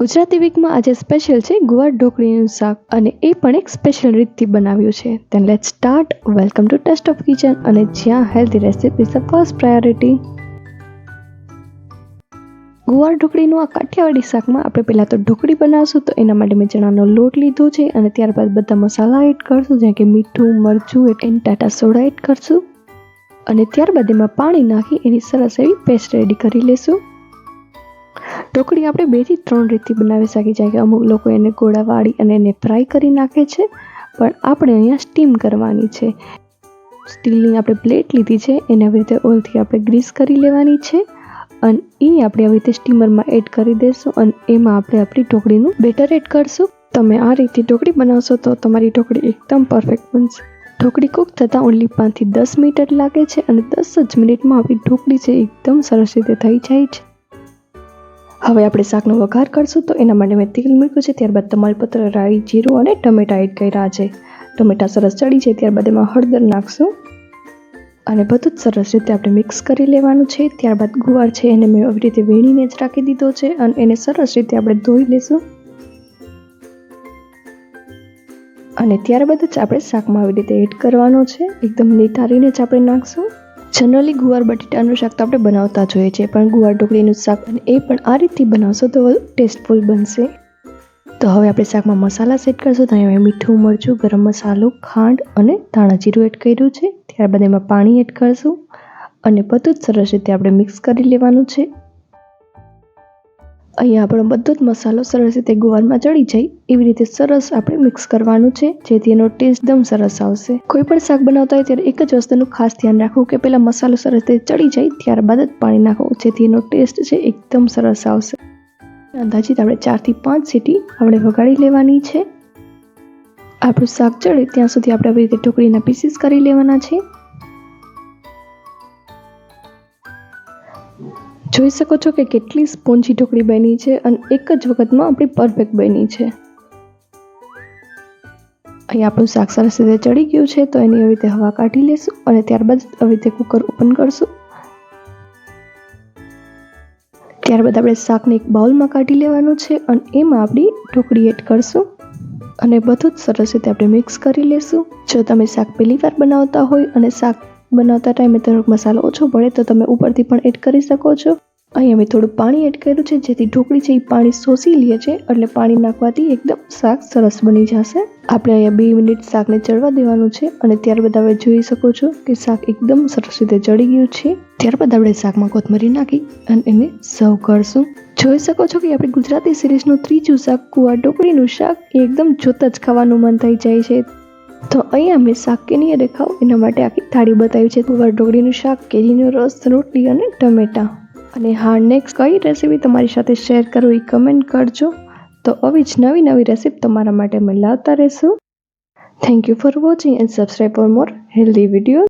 ગુજરાતી વીકમાં આજે સ્પેશિયલ છે ગુવાર ઢોકળીનું શાક અને એ પણ એક સ્પેશિયલ રીતથી બનાવ્યું છે. Then let start welcome to taste of kitchen અને જ્યાં healthy recipe is first priority ગુવાર ઢોકળીનું આ કાઠિયાવાડી શાકમાં આપણે પહેલાં તો ઢોકળી બનાવશું, તો એના માટે મેં ચણાનો લોટ લીધો છે અને ત્યારબાદ બધા મસાલા એડ કરશું, જેમ કે મીઠું, મરચું એન્ડ ટાટા સોડા એડ કરશું. અને ત્યારબાદ એમાં પાણી નાખી એની સરસ એવી પેસ્ટ રેડી કરી લેશું. ઢોકળી આપણે બેથી ત્રણ રીતથી બનાવી શકીએ છીએ. કે અમુક લોકો એને ગોળાવાળી અને એને ફ્રાય કરી નાખે છે, પણ આપણે અહીંયા સ્ટીમ કરવાની છે. સ્ટીલની આપણે પ્લેટ લીધી છે, એને આવી રીતે ઓઇલથી આપણે ગ્રીસ કરી લેવાની છે અને એ આપણે આવી રીતે સ્ટીમરમાં એડ કરી દઈશું અને એમાં આપણે આપણી ઢોકળીનું બેટર એડ કરશું. તમે આ રીતે ઢોકળી બનાવશો તો તમારી ઢોકળી એકદમ પરફેક્ટ બનશે. ઢોકળી કૂક થતાં ઓનલી પાંચથી દસ મિનિટ લાગે છે અને દસ જ મિનિટમાં આપણી ઢોકળી છે, એકદમ સરસ રીતે થઈ જાય છે. હવે આપણે શાકનો વઘાર કરશું તો એના માટે મેં તેલ મૂક્યું છે, ત્યારબાદ તમાલપત્ર, રાઈ, જીરું અને ટમેટા એડ કર્યા છે. ટમેટા સરસ ચડી છે, ત્યારબાદ એમાં હળદર નાખશું. અને બધું જ સરસ રીતે આપણે મિક્સ કરી લેવાનું છે, ત્યારબાદ ગુવાર છે, એને મેં આવી રીતે વીણીને જ રાખી દીધો છે અને એને સરસ રીતે આપણે ધોઈ લેશું. અને ત્યારબાદ જ આપણે શાકમાં આવી રીતે એડ કરવાનો છે, એકદમ નિતારીને જ આપણે નાખશું. જનરલી ગુવાર, બટેટાનું શાક તો આપણે બનાવતા જોઈએ છીએ, પણ ગુવાર, ઢોકળીનું શાક અને એ પણ આ રીતથી બનાવશો તો ટેસ્ટફુલ બનશે. તો હવે આપણે શાકમાં મસાલા સેટ કરશું તો અહીંયા મીઠું, મરચું, ગરમ મસાલો, ખાંડ અને ધાણા જીરું એડ કર્યું છે. ત્યારબાદ એમાં પાણી એડ કરશું અને બધું જ સરસ રીતે આપણે મિક્સ કરી લેવાનું છે. અહીંયા આપણો બધો જ મસાલો સરસ રીતે ગુવારમાં ચડી જાય. એવી રીતે સરસ આપણે મિક્સ કરવાનું છે, જેથી એનો ટેસ્ટ એકદમ સરસ આવશે. કોઈ પણ શાક બનાવતા હોય ત્યારે એક જ વસ્તુનું ખાસ ધ્યાન રાખવું કે પહેલાં મસાલો સરસ રીતે ચડી જાય, ત્યારબાદ જ પાણી નાખો જેથી એનો ટેસ્ટ છે એકદમ સરસ આવશે. અંદાજિત આપણે ચારથી પાંચ સીટી આપણે વગાડી લેવાની છે. આપણું શાક ચડે ત્યાં સુધી આપણે આવી રીતે ઢોકળીના પીસીસ કરી લેવાના છે. જોઈ શકો છો કે કેટલી સ્પોન્જી ઢોકળી બની છે અને એક જ વખતમાં આપણી પરફેક્ટ બની છે. અહીં આપણું શાક સરસ રીતે ચડી ગયું છે, તો એની આવી રીતે હવા કાઢી લેશું અને ત્યારબાદ આવી રીતે કુકર ઓપન કરશું. ત્યારબાદ આપણે શાકને એક બાઉલમાં કાઢી લેવાનું છે અને એમાં આપણી ઢોકળી એડ કરશું. અને બધું જ સરસ રીતે આપણે મિક્સ કરી લેશું. જો તમે શાક પહેલી વાર બનાવતા હોય અને શાક બનાવતા ટાઈમે થોડોક મસાલો ઓછો પડે તો તમે ઉપરથી પણ એડ કરી શકો છો. અહીંયા મેં થોડું પાણી એડ કર્યું છે, જેથી ઢોકળી છે એ પાણી શોષી લે છે એટલે પાણી નાખવાથી એકદમ શાક સરસ બની જશે. આપણે અહીંયા બે મિનિટ શાકને ચડવા દેવાનું છે અને ત્યારબાદ આપણે જોઈ શકો છો કે શાક એકદમ સરસ રીતે ચડી ગયું છે. ત્યારબાદ આપણે શાકમાં કોથમરી નાખી અને એને સર્વ કરશું. જોઈ શકો છો કે આપણી ગુજરાતી સિરીઝનું ત્રીજું શાક કુવા ઢોકળીનું શાક એકદમ જોતા જ ખાવાનું મન થઈ જાય છે. તો અહીંયા મેં શાક રેખાઓ એના માટે આખી થાળી બતાવી છે. ગુવાર ઢોકળીનું શાક, કેરીનો રસ, રોટલી અને ટમેટા. અને હા નેક્સ્ટ કઈ રેસીપી તમારી સાથે શેર કરવું એ કમેન્ટ કરજો. તો આવી જ નવી નવી રેસીપી તમારા માટે અમે લાવતા રહીશું. Thank you for watching and subscribe for more healthy video